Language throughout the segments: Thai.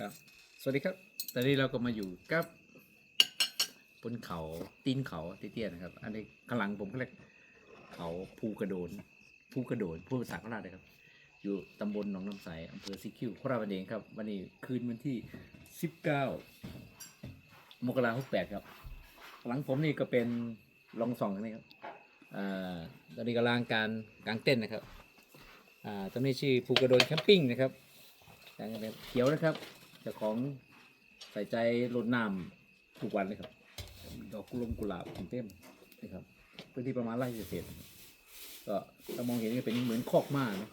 ครับสวัสดีครับ ตอนนี้เราก็มาอยู่กับบนเขาตีนเขาเตี้ยๆนะครับ อันนี้ข้างหลังผมก็เรียกเขาภูกระโดนภูกระโดนพูดภาษาโคราชเลยครับ อยู่ตำบลหนองน้ำใสอำเภอซิคิวโคราบันเองครับวันนี้คืนวันที่ 19 มกราคม68ครับหลังผมนี่ก็เป็นลองส่องนี่ครับอ่าตอนนี้กำลังการกางเต้นนะครับอ่าตอนนี้ชื่อภูกระโดนแคมปิ้งนะครับกางเต้นเขียวนะครับ เจ้าของใส่ใจรดน้ำทุกวันเลยครับ ดอกกุหลงกุหลาบเต็มนะครับพื้นที่ประมาณไร่เศษก็ถ้ามองเห็นก็เป็นเหมือนคอกม้านะ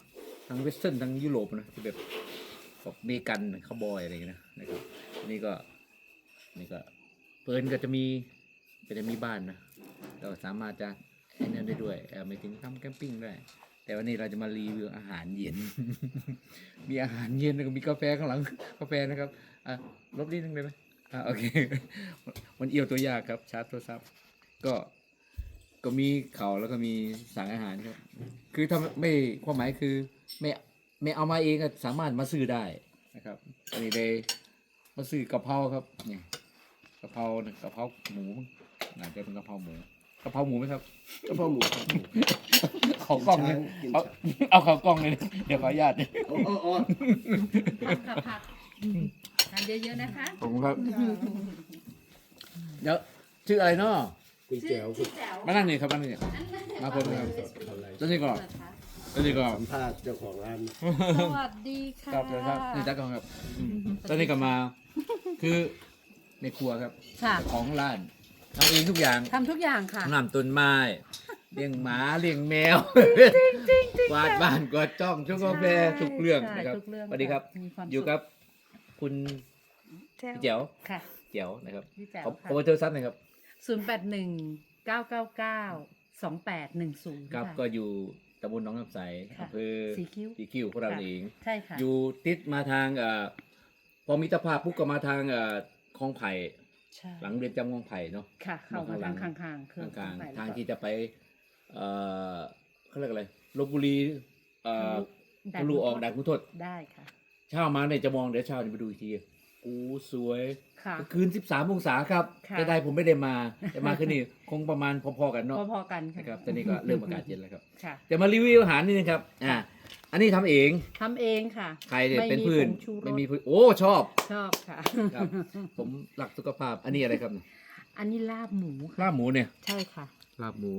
ทั้งเวสเทิร์นทั้งยุโรปนะที่แบบแบบเมกันคาวบอยอะไรอย่างเงี้ยนะนะครับนี่ก็นี่ก็เปินก็จะมีก็จะมีบ้านนะเราสามารถจะไอ้นั่นได้ด้วยเออไม่ถึงทำแคมปิ้งได้ แต่วันนี้เราจะมารีวิวอาหารเย็น มีอาหารเย็นแล้วก็มีกาแฟข้างหลังกาแฟนะครับอะลบนิดนึงได้ไหมอะโอเค มันเอียวตัวยากครับชาร์จโทรศัพท์ ก็ก็มีเขาแล้วก็มีสั่งอาหารครับ คือถ้าไม่ความหมายคือไม่ไม่เอามาเองก็สามารถมาซื้อได้นะครับ อันนี้เลยมาซื้อกะเพราครับนี่กะเพรากะเพราหมูมั้งน่าจะเป็นกะเพราหมู กะเพราหมูไหมครับกระเพาะหมูครับ ขอกล้องเลยกินเอาช้างเอาขอกล้องเลยเดี๋ยวขออนุญาตอ๋ออ๋ออ๋อผักค่ะผักทานเยอะๆนะคะผมครับเดี๋ยวชื่ออะไรเนาะคุณแจ๋วคุณแจ๋วมานั่งนี่ครับมานั่งนี่มาคนเลยครับตอนนี้ก่อนตอนนี้ก่อนสัมภาษณ์เจ้าของร้านสวัสดีค่ะครับเดี๋ยวครับนี่จักก่อนครับอืมตอนนี้ก็มา คือในครัวครับค่ะ ของร้าน ทำเองทุกอย่างทำทุกอย่างค่ะนำต้นไม้เลี้ยงหมาเลี้ยงแมวกวาดบ้านกวาดจ้องชงกาแฟทุกเรื่องใช่นะครับทุกเรื่องสวัสดีครับมีความอยู่สุขกับ คุณพี่เจ๋วค่ะเจ๋วนะครับพี่แจ๋วขอค่ะขอเบอร์โทรศัพท์หน่อยครับศูนย์แปดหนึ่งเก้าเก้าเก้าสองแปดหนึ่งศูนย์ครับก็อยู่ตำบลหนองน้ำใสค่ะอำเภอสีคิ้วสีคิ้วของเราเองใช่ค่ะอยู่ติดมาทางเอ่อพอมิตรภาพปุ๊บก็มาทางเอ่อคลองไผ่ ใช่หลังเรียนจำคลองไผ่เนาะ ค่ะ เข้ามาทางข้างๆคือทางกลางไปแล้วทางที่จะไป เอ่อเขาเรียกอะไรลบบุรีเอ่อทะลุออกด่านคุณทศได้ค่ะ เช้ามาเนี่ยจะมองเดี๋ยวเช้าจะไปดูอีกทีโอ้สวยค่ะ คืน 13 องศาครับค่ะแต่ได้ผมไม่ได้มา แต่มาคืนนี้คงประมาณพอๆกันเนาะพอๆกันค่ะนะครับตอนนี้ก็เริ่มอากาศเย็นแล้วครับ ค่ะเดี๋ยวมารีวิวอาหารนิดนึงครับ อ่า อันนี้ทำเองทำเองค่ะใครเนี่ยไม่เป็นมีพื้นผงชูรสไม่มีพื้นโอ้ชอบชอบค่ะ ครับ ผมรักสุขภาพอันนี้อะไรครับอันนี้ลาบหมูค่ะลาบหมูเนี่ยใช่ค่ะ ลาบหมู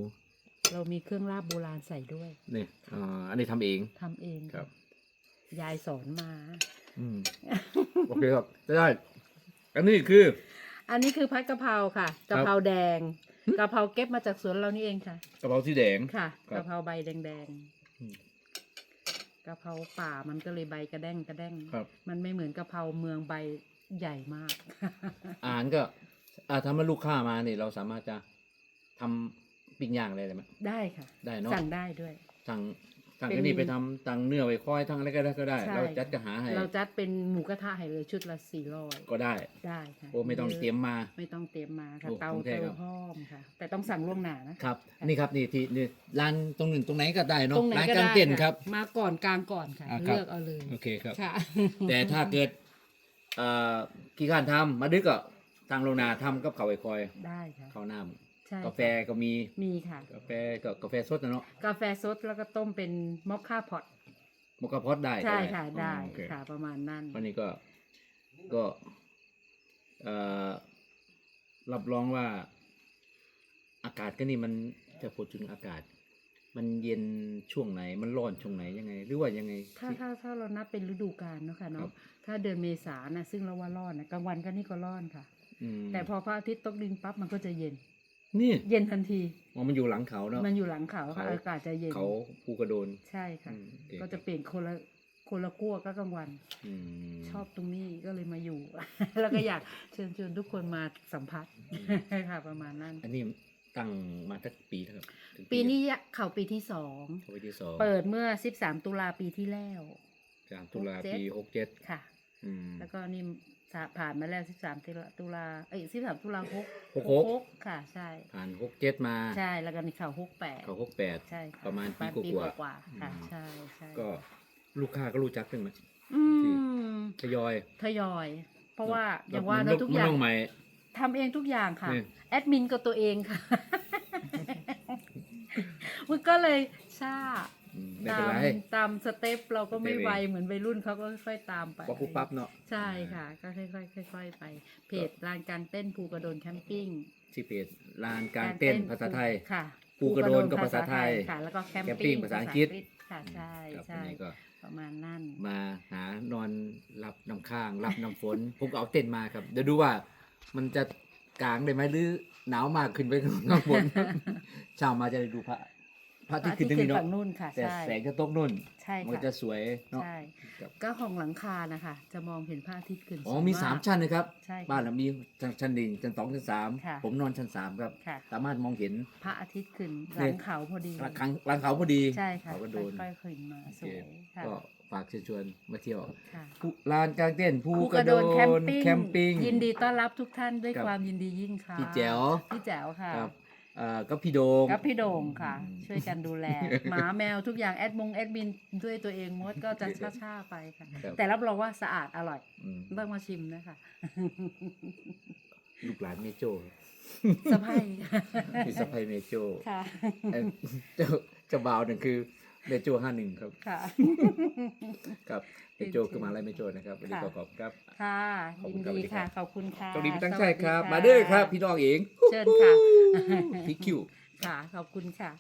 เรามีเครื่องลาบโบราณใส่ด้วยเนี่ยอ่าอันนี้ทำเอง ทำเองครับ ยายสอนมา อืมโอเคครับจะได้ อันนี้คือ อันนี้คือพัดกะเพราค่ะครับกะเพราแดงกะเพราเก็บมาจากสวนเรานี่เองค่ะ กระเพราสีแดง ค่ะครับ กะเพราใบแดงอืมๆ กะเพราป่ามันก็เลยใบกระแด้งกระแด้ง ครับ มันไม่เหมือนกะเพราเมืองใบใหญ่มาก อาหารก็อ่าถ้ามาลูกค้ามาเนี่ยเราสามารถจะทำปิ้งย่างอะไรได้ไหมได้ค่ะ ได้เนาะสั่งได้ด้วยสั่ง สั่งเป็นก็นี่ไปทำตังเนื้อไว้ค่อยทั้งอะไรก็ได้ก็ได้ ใช่ เราจัดกระหาให้เราจัดเป็นหมูกระทะให้เลยชุดละสี่ร้อยก็ได้ได้ค่ะโอ้ไม่ต้องเตรียมมา ไม่ต้องเตรียมมาค่ะโอ้เตาของแท้เตาครับหอมค่ะ แต่ต้องสั่งล่วงหน้านะครับ นี่ครับนี่ที่นี่ร้านตรงหนึ่งตรงไหนก็ได้เนาะตรงไหนร้านก็กลางได้เต้นค่ะครับ มาก่อนกลางก่อนค่ะ อ่าครับ เลือกเอาเลยโอเคครับ ค่ะ แต่ถ้าเกิดเอ่อกี่การทำมาดึกก็ทางโรงนาทำกับเขาวไอ้คอยได้ค่ะ ข้าวน้ ใช่ำกาแฟก็มีมีค่ะ กาแฟก็กาแฟสดนะเนาะกาแฟสดแล้วก็ต้มเป็นมอคค่าพอตมกกะพอดได้ใช่ก็ค่ะได้อ๋อโอเคค่ะประมาณนั้นวันนี้ก็ก็เอ่อรับรองว่าอากาศก็นี่มันจะพูดถึงอากาศ มันเย็นช่วงไหนมันร้อนช่วงไหนยังไง หรือว่ายังไง ถ้าถ้าถ้าเรานับเป็นฤดูกาลเนาะค่ะครัเนาะบถ้าเดือนเมษานะซึ่งเราว่าร้อนนะกลางวันก็นี่ก็ร้อนค่ะอืมแต่พอพระอาทิตย์ตกดินปั๊บมันก็จะเย็น นี่เย็นทันทีอ๋อมันอยู่หลังเขาเนาะมันอยู่หลังเขาค่ะเขาอากาศจะเย็นเขาภูกระโดนใช่ค่ะอืมโอเคก็จะเปลี่ยนคนละคนละกั้วก็กลางวันอืมชอบตรงนี้ก็เลยมาอยู่ แล้วก็อยากเชิญชวนทุกคนมาสัมผัสค่ะประมาณนั้น อันนี้ตั้งมาตั้งปีแล้วครับถึงปีนี้เข้าปีที่สองเข้าไปที่สองเปิดเมื่อ13ตุลาปีที่แล้วสามตุลาหกเจ็ดปีหกเจ็ดค่ะอืมแล้วก็นี่ ผ่านมาแล้ว13ตุลาตุลาเอ้ย13ตุลาหกหกหกหกค่ะ ใช่ ผ่านหกเจ็ดมา ใช่ แล้วก็นี่เข้าหกแปดเขาหกแปดใช่ค่ประมาณปีปีกว่าๆกว่าๆค่ะอืมใช่ใช่ก็ลูกค้าก็รู้จักกันไหมอืที่มทยอย ทยอย เพราะว่าอแล้ย่างว่ามันเนอะทุกอย่างมันลงใหม่ทำเองทุกอย่างค่ะนี่แอดมินก็ตัวเองค่ะมันก็เลยช้า อืมไม่ตาเป็นมไรตามสเต็ปเราก็ไม่ไม่เป็นไวไรเหมือนวัยรุ่นเขาก็ค่อยๆตามไปปั๊บปุ๊บปั๊บเนาะใช่ค่ะ ก็ค่อยๆค่อยๆไป เพจลานกลางเต้นภูกระโดนแคมปิ้งที่เพจลานกลารเต้นภาษาไทย ค่ะภูกระโดนก็ภาษาไทยค่ะแล้วก็แคมแคมปิ้ปิ้งงภาษาอังกฤษ ค่ะใช่ครับใช่วันนี้ก็ประมาณนั่นมาหานอนรับน้ำข้าง รับน้ำฝน ผมก็เอาเต็นท์มาครับ เดี๋ยวดูว่ามันจะกลางได้ไหมหรือหนาวมากขึ้นไปข้างบน เช้ามาจะได้ดูพระ พระอาที่ขึ้นตรงนี้เนาะฝั่งนู่นค่ะแต่ใช่แสงจะตกนู่นใช่มันค่ะจะสวยเนาะ ใช่ครับ ก็ของหลังคานะคะจะมองเห็นพระอาทิตย์ขึ้นอ๋อสวยมีสามกชั้นนะครับ ใช่ค่ะ บ้านเรามีชั้นชั้นหนึ่งชั้นสองชั้นสามค่ะ ผมนอนชั้นสามครับ ค่ะ สามารถมองเห็น พระอาทิตย์ขึ้นหเนี่ลัยงเขาพอดีหลังเขาหลังเขาพอดีใช่ค่ะเขาก็โดน ค่อยๆขึ้นมาสวยค่ะก็ฝากเชิญชวนมาเที่ยวค่ะภูลานกลางเต้นภูภูกกระระโดโดนนแคแคมมปิ้ปิ้งงยินดีต้อนรับทุกท่านด้วยครับ ความยินดียิ่งค่ะพี่แจ๋วพี่แจ๋วค่ะ ครับ เอ่อก็พี่โดง กับพี่โด่งค่ะ อืม ช่วยกันดูแล หมาแมวทุกอย่างแอดมงแอดมินด้วยตัวเองมดก็จะช้าๆไปค่ะ ครับแต่รับรองว่าสะอาดอร่อยอืมต้องมาชิมนะคะ ลูกหลานเมโจสะพายพี่สะพายเมโจค่ะ เอ้ยเจ้าเจ้าบ่าวหนึ่งคือ เมโจห้าหนึ่งครับ ค่ะ ครับเมโจคือมหาอะไรเมโจนะครับวันนี้ก็ขอบคุณครับ ค่ะ ขอบยิคุณนครับดีค่ะ ขอบคุณค่ะตรงนี้พี่ตั้งสใจวัสดีครับะมาเด้อครับ พี่น้องเองเชิญค่ะพี่คิว ค่ะ ขอบคุณค่ะ